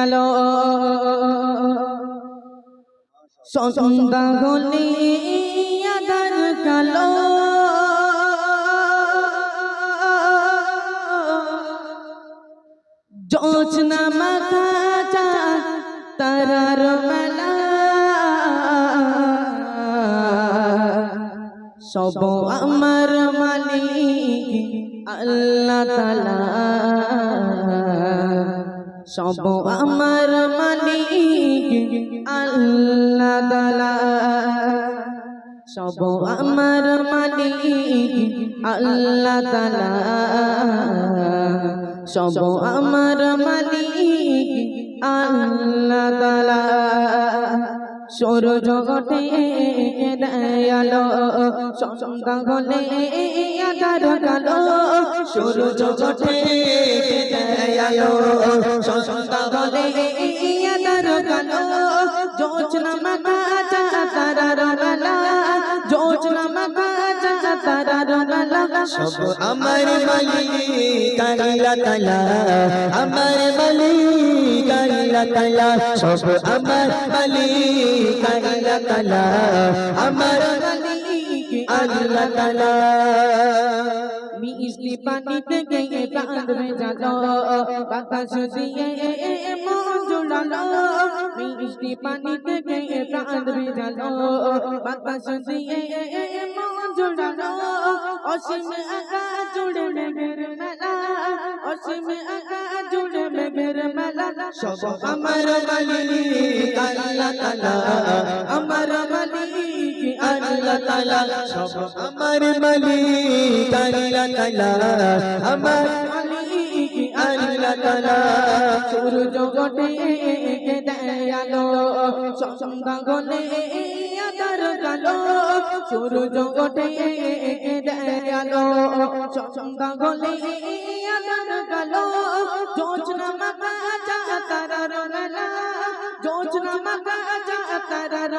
আলো সন্ধ্যা হলে আধার মাখা চা সব আমার মালিক আল্লাহ তালা সব আমার মালিক আল্লাহ তালা সব আমার মালিক আল্লাহ তালা সব আমার মালিক আল্লাহ তালা সৌর জগতে দয়ালো সন্ধ্যা হলে কালো। সৌর জগতে দয়ালো সন্ধ্যা হলে আধার কালো যোচনা মাখা চা তারার বেলা যোচনা মাখা চা তারার বেলা সব আমার মালিক আল্লাহ তাআলা আমার সব আমার মালিক আল্লাহ তাআলা আমার মালিক আল্লাহ তাআলা। মিষ্টি পানিতে গিয়ে প্রাণ ভেজালো বাতাস দিয়ে মন জুড়ালো মিষ্টি পানিতে গিয়ে প্রাণ ভেজালো বাতাস দিয়ে মন জুড়ালো অসীম আকা জুড়ে মেঘের মেলা। অসীম আকা জুড়ে মেঘের মেলা। সব আমার মালিক, আল্লাহ তাআলা। আমার মালিক আল্লাহ তাআলা সব আমার মালিক, আল্লাহ তাআলা আমার আল্লাহ তাআলা সূর্য গটে দয়ালো সন্ধ্যা গলে কালো, সূর্য গটে দয়ালো সন্ধ্যা গলে কালো যোচনা মাকা চা তারার মেলা।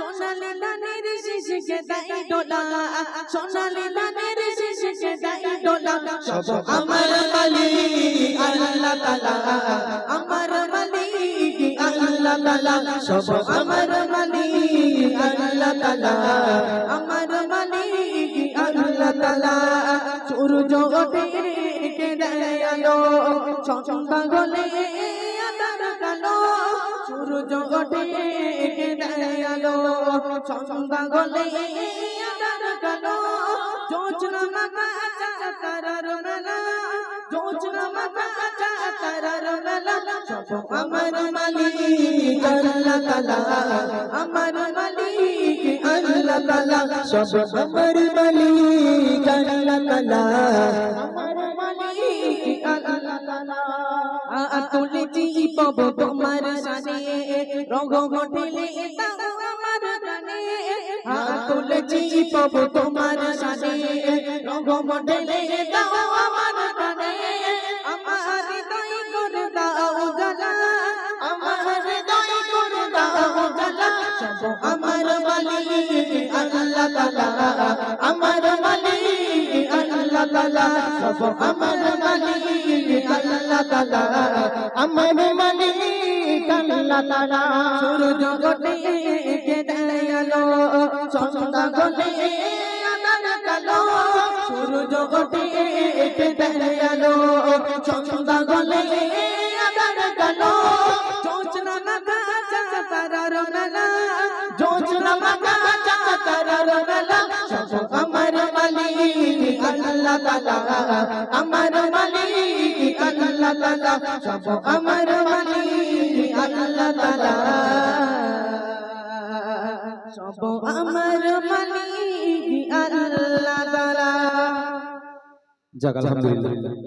সোনালি লানের শিশিকে দাই ডোলা সোনালি লানের শিশিকে দাই ডোলা সব আমার মালিক আল্লাহ তাআলা আমার মালিক আল্লাহ তালা সব আমার মালিক আল্লাহ তাআলা আমার মালিক আল্লাহ সূর্য ওঠে কে সন্ধ্যা গলে কালো। যোচনা চা তারার মেলা। যোচনা চা তারার মেলা। সব আমার মালিক আল্লাহ তালা। আমার মালিক আমার মালিক তাআলা আমার আমার গানে তুলেছি পব তোমার সানে রঙ মঠেলে দাও আমার গানে আমার হৃদয় করে দাও গালা আমার হৃদয় করে দাও সব আমার মালিক আল্লাহ তালা। আমার মালিক আল্লাহ সব আমার মালিক আল্লাহ তালা। আমার মালিক আল্লাহ তাআলা সূর্য গটে কে দয়ালো সন্ধ্যা গটে আদার কালো সূর্য গটে কে দয়ালো সন্ধ্যা গলে আদার কালো যোচনা মাখা চা তারার মেলা। যোচনা মাখা চা তারার মেলা। সব আমার আমার মালিক আল্লাহ সব আমার মালিক আল্লাহ সব আমার মালিক আল্লাহ তাআলা। যাক আলহামদুলিল্লাহ।